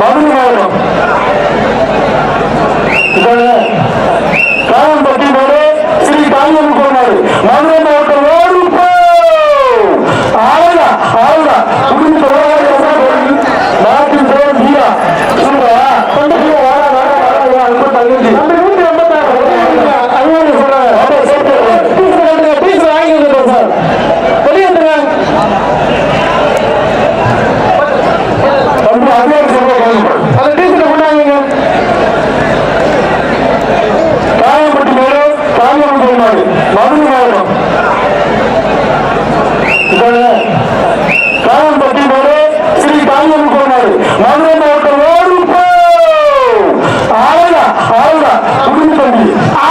மாவட்டம் மதுரை மாவட்டம் காலம்பட்டி நாடு ஸ்ரீ தாயம் போனாரு மதுரை மாவட்டம் ஓடும் ஆளுடா ஆளுடா হবে